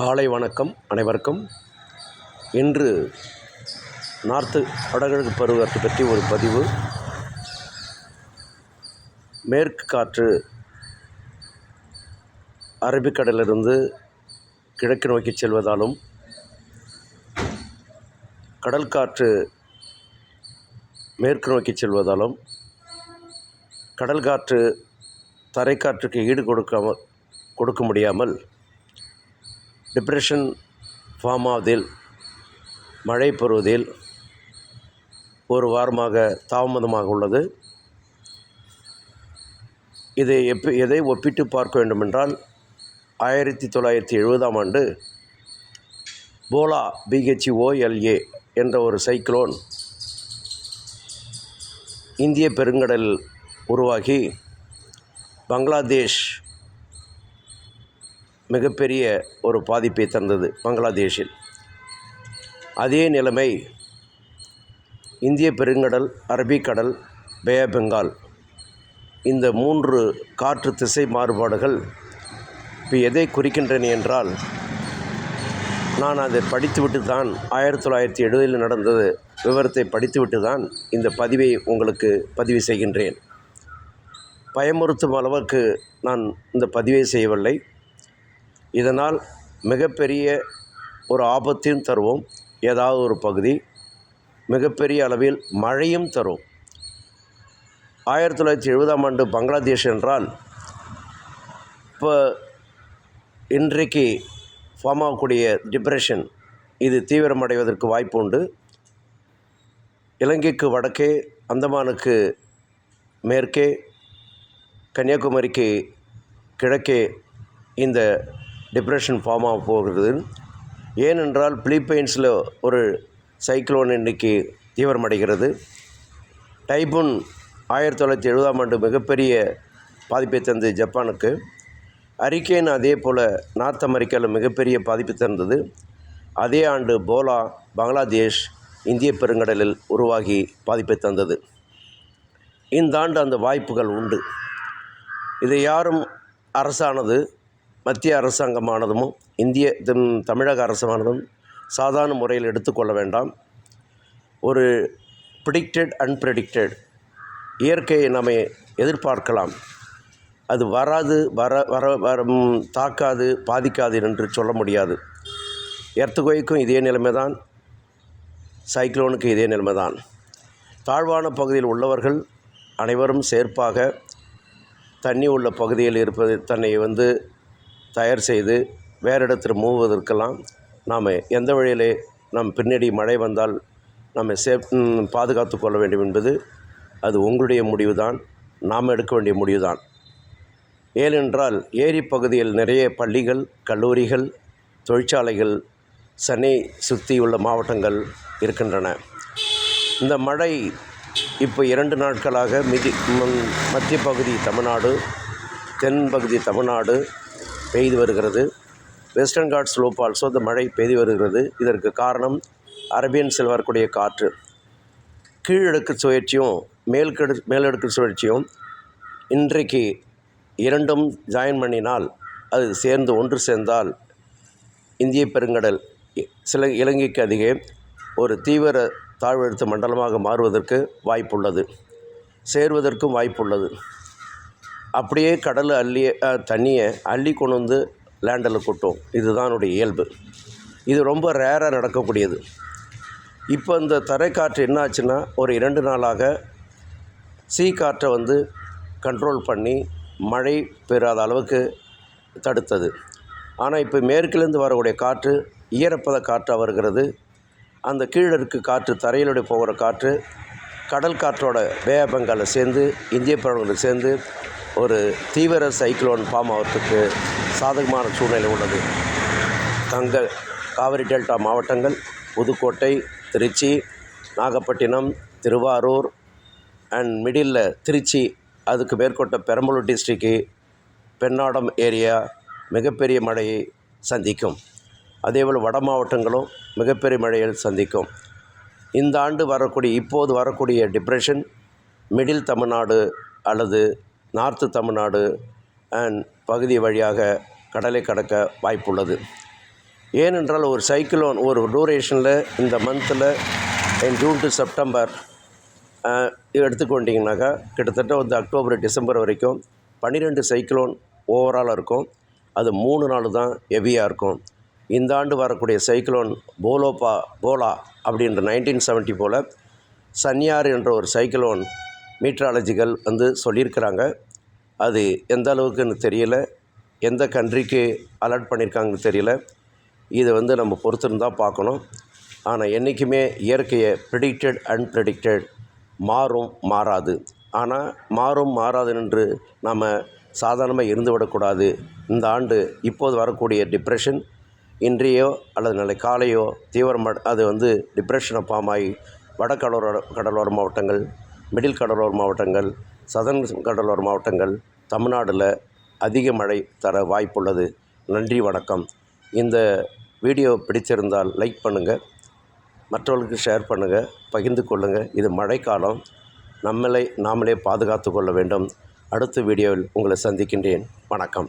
காலை வணக்கம் அனைவருக்கும். இன்று நார்த்து வடகிழக்கு பருவத்தை பற்றி ஒரு பதிவு. மேற்கு காற்று அரபிக்கடலிலிருந்து கிழக்கு நோக்கி செல்வதாலும் கடல் காற்று மேற்கு நோக்கி செல்வதாலும் கடல் காற்று தரைக்காற்றுக்கு ஈடு கொடுக்காமல் கொடுக்க முடியாமல் டிப்ரெஷன் ஃபார்ம் ஆவதில் மழை பெறுவதில் ஒரு வாரமாக தாமதமாக உள்ளது. இதை எப்ப எதை ஒப்பிட்டு பார்க்க வேண்டுமென்றால் ஆயிரத்தி தொள்ளாயிரத்தி எழுபதாம் ஆண்டு போலா பிஹெச்ஓஎல்ஏ என்ற ஒரு சைக்ளோன் இந்திய பெருங்கடல் உருவாகி பங்களாதேஷ் மிகப்பெரிய ஒரு பாதிப்பை தந்தது பங்களாதேஷில். அதே நிலைமை இந்திய பெருங்கடல் அரபிக்கடல் பே பெங்கால். இந்த மூன்று காற்று திசை மாறுபாடுகள் இப்போ எதை குறிக்கின்றன என்றால் நான் அதை படித்துவிட்டு தான் ஆயிரத்தி தொள்ளாயிரத்தி எழுபதில் நடந்தது விவரத்தை படித்துவிட்டு தான் இந்த பதிவை உங்களுக்கு பதிவு செய்கின்றேன். பயமுறுத்தும் அளவுக்கு நான் இந்த பதிவை செய்யவில்லை. இதனால் மிகப்பெரிய ஒரு ஆபத்தையும் தருவோம். ஏதாவது ஒரு பகுதி மிகப்பெரிய அளவில் மழையும் தரும். ஆயிரத்தி தொள்ளாயிரத்தி எழுபதாம் ஆண்டு பங்களாதேஷ் என்றால் இப்போ இன்றைக்கு ஃபார்ம் ஆகக்கூடிய டிப்ரெஷன் இது தீவிரமடைவதற்கு வாய்ப்பு உண்டு. இலங்கைக்கு வடக்கே அந்தமானுக்கு மேற்கே கன்னியாகுமரிக்கு கிழக்கே இந்த டிப்ரெஷன் ஃபார்ம் ஆக போகிறது. ஏனென்றால் பிலிப்பைன்ஸில் ஒரு சைக்ளோன் இன்னைக்கு தீவிரமடைகிறது. டைபுன் ஆயிரத்தி தொள்ளாயிரத்தி எழுபதாம் ஆண்டு மிகப்பெரிய பாதிப்பை தந்தது ஜப்பானுக்கு. அரிக்கேன் அதே போல் நார்த் அமெரிக்காவில் மிகப்பெரிய பாதிப்பு தந்தது. அதே ஆண்டு போலா பங்களாதேஷ் இந்திய பெருங்கடலில் உருவாகி பாதிப்பை தந்தது. இந்த ஆண்டு அந்த வாய்ப்புகள் உண்டு. இதை யாரும் அரசானது மத்திய அரசாங்கமானதும் இந்திய தமிழக அரசானதும் சாதாரண முறையில் எடுத்துக்கொள்ள வேண்டாம். ஒரு ப்ரிடிக்டட் அன்பிரடிக்டட் இயற்கையை நம்ம எதிர்பார்க்கலாம். அது வராது வர வர வர தாக்காது பாதிக்காது என்று சொல்ல முடியாது. எர்த்துகோய்க்கும் இதே நிலைமை தான் சைக்ளோனுக்கு இதே நிலைமை தான். தாழ்வான பகுதியில் உள்ளவர்கள் அனைவரும் சேர்ப்பாக தண்ணி உள்ள பகுதியில் இருப்பது தன்னை வந்து தயார் செய்து வேறு இடத்தில் மூவதற்கெல்லாம் நாம் எந்த வழியிலே நம் பின்னாடி மழை வந்தால் நம்ம சேஃப் பாதுகாத்து கொள்ள வேண்டும் என்பது அது உங்களுடைய முடிவு தான் நாம் எடுக்க வேண்டிய முடிவு தான் ஏனென்றால் ஏரி பகுதியில் நிறைய பள்ளிகள் கல்லூரிகள் தொழிற்சாலைகள் சென்னை சுற்றியுள்ள மாவட்டங்கள் இருக்கின்றன. இந்த மழை இப்போ இரண்டு நாட்களாக மிதி மத்திய பகுதி தமிழ்நாடு தென்பகுதி தமிழ்நாடு பெய்து வருகிறது. வெஸ்டர்ன் காட் ஸ்லோப் ஆல்சோ இந்த மழை பெய்து வருகிறது. இதற்கு காரணம் அரேபியன் செல்வார்க்குடைய காற்று. கீழடுக்கு சுழற்சியும் மேல்கடு மேலடுக்கு சுழற்சியும் இன்றைக்கு இரண்டும் ஜாயின் பண்ணினால் அது சேர்ந்து ஒன்று சேர்ந்தால் இந்திய பெருங்கடல் சில இலங்கைக்கு அருகே ஒரு தீவிர தாழ்வெழுத்த மண்டலமாக மாறுவதற்கு வாய்ப்புள்ளது. சேர்வதற்கும் வாய்ப்புள்ளது. அப்படியே கடல் அள்ளி தண்ணியை அள்ளி கொண்டு வந்து லேண்டில் கொட்டும் இதுதான் இயல்பு. இது ரொம்ப ரேராக நடக்கக்கூடியது. இப்போ இந்த தரைக்காற்று என்ன ஆச்சுன்னா ஒரு இரண்டு நாளாக சீ காற்றை வந்து கண்ட்ரோல் பண்ணி மழை பெறாத அளவுக்கு தடுத்தது. ஆனால் இப்போ மேற்கிலிருந்து வரக்கூடிய காற்று ஈரப்பத காற்றாக வருகிறது. அந்த கீழே இருக்க காற்று தரையிலோடு போகிற காற்று கடல் காற்றோட பே ஆஃப் சேர்ந்து இந்திய பெருங்கடலில் சேர்ந்து ஒரு தீவிர சைக்ளோன் ஃபார்ம் ஆகிறதுக்கு சாதகமான சூழ்நிலை உள்ளது. தங்கள் காவிரி டெல்டா மாவட்டங்கள் புதுக்கோட்டை திருச்சி நாகப்பட்டினம் திருவாரூர் அண்ட் மிடில் திருச்சி அதுக்கு மேற்கொண்ட பெரம்பலூர் டிஸ்ட்ரிக்கு பெண்ணாடம் ஏரியா மிகப்பெரிய மழையை சந்திக்கும். அதேபோல் வட மாவட்டங்களும் மிகப்பெரிய மழையில் சந்திக்கும். இந்த ஆண்டு வரக்கூடிய இப்போது வரக்கூடிய டிப்ரெஷன் மிடில் தமிழ்நாடு அல்லது நார்த்து தமிழ்நாடு அண்ட் பகுதி வழியாக கடலை கடக்க வாய்ப்புள்ளது. ஏனென்றால் ஒரு சைக்கிளோன் ஒரு டூரேஷனில் இந்த மந்தில் ஜூன் டு செப்டம்பர் எடுத்துக்கொண்டிங்கனாக்கா கிட்டத்தட்ட வந்து அக்டோபர் டிசம்பர் வரைக்கும் பன்னிரெண்டு சைக்கிளோன் ஓவராலாக இருக்கும். அது மூணு நாள் தான் ஹெவியாக இருக்கும். இந்த ஆண்டு வரக்கூடிய சைக்கிளோன் போலோபா போலா அப்படின்ற நைன்டீன் செவன்ட்டி போல் சன்யார் என்ற ஒரு சைக்கிளோன் மீட்ராலஜிகள் வந்து சொல்லியிருக்கிறாங்க. அது எந்த அளவுக்குன்னு தெரியல. எந்த கண்ட்ரிக்கு அலர்ட் பண்ணியிருக்காங்கன்னு தெரியல. இதை வந்து நம்ம பொறுத்திருந்தால் பார்க்கணும். ஆனால் என்றைக்குமே இயற்கையை ப்ரிடிக்டட் அன்பிரடிக்டட் மாறும் மாறாது. ஆனால் மாறும் மாறாது என்று நாம் சாதாரணமாக இருந்து விடக்கூடாது. இந்த ஆண்டு இப்போது வரக்கூடிய டிப்ரெஷன் இன்றையோ அல்லது நாளை காலையோ தீவிரமாக அது வந்து டிப்ரெஷனை ஃபார்ம் ஆகி வட கடலோர கடலோர மாவட்டங்கள் மிடில் கடலோர மாவட்டங்கள் சதன் கடலோர மாவட்டங்கள் தமிழ்நாட்டில் அதிக மழை தர வாய்ப்புள்ளது. நன்றி வணக்கம். இந்த வீடியோ பிடித்திருந்தால் லைக் பண்ணுங்கள் மற்றவர்களுக்கு ஷேர் பண்ணுங்கள் பகிர்ந்து கொள்ளுங்கள் இது மழைக்காலம். நம்மளை நாமளே பாதுகாத்து கொள்ள வேண்டும். அடுத்த வீடியோவில் உங்களை சந்திக்கின்றேன். வணக்கம்.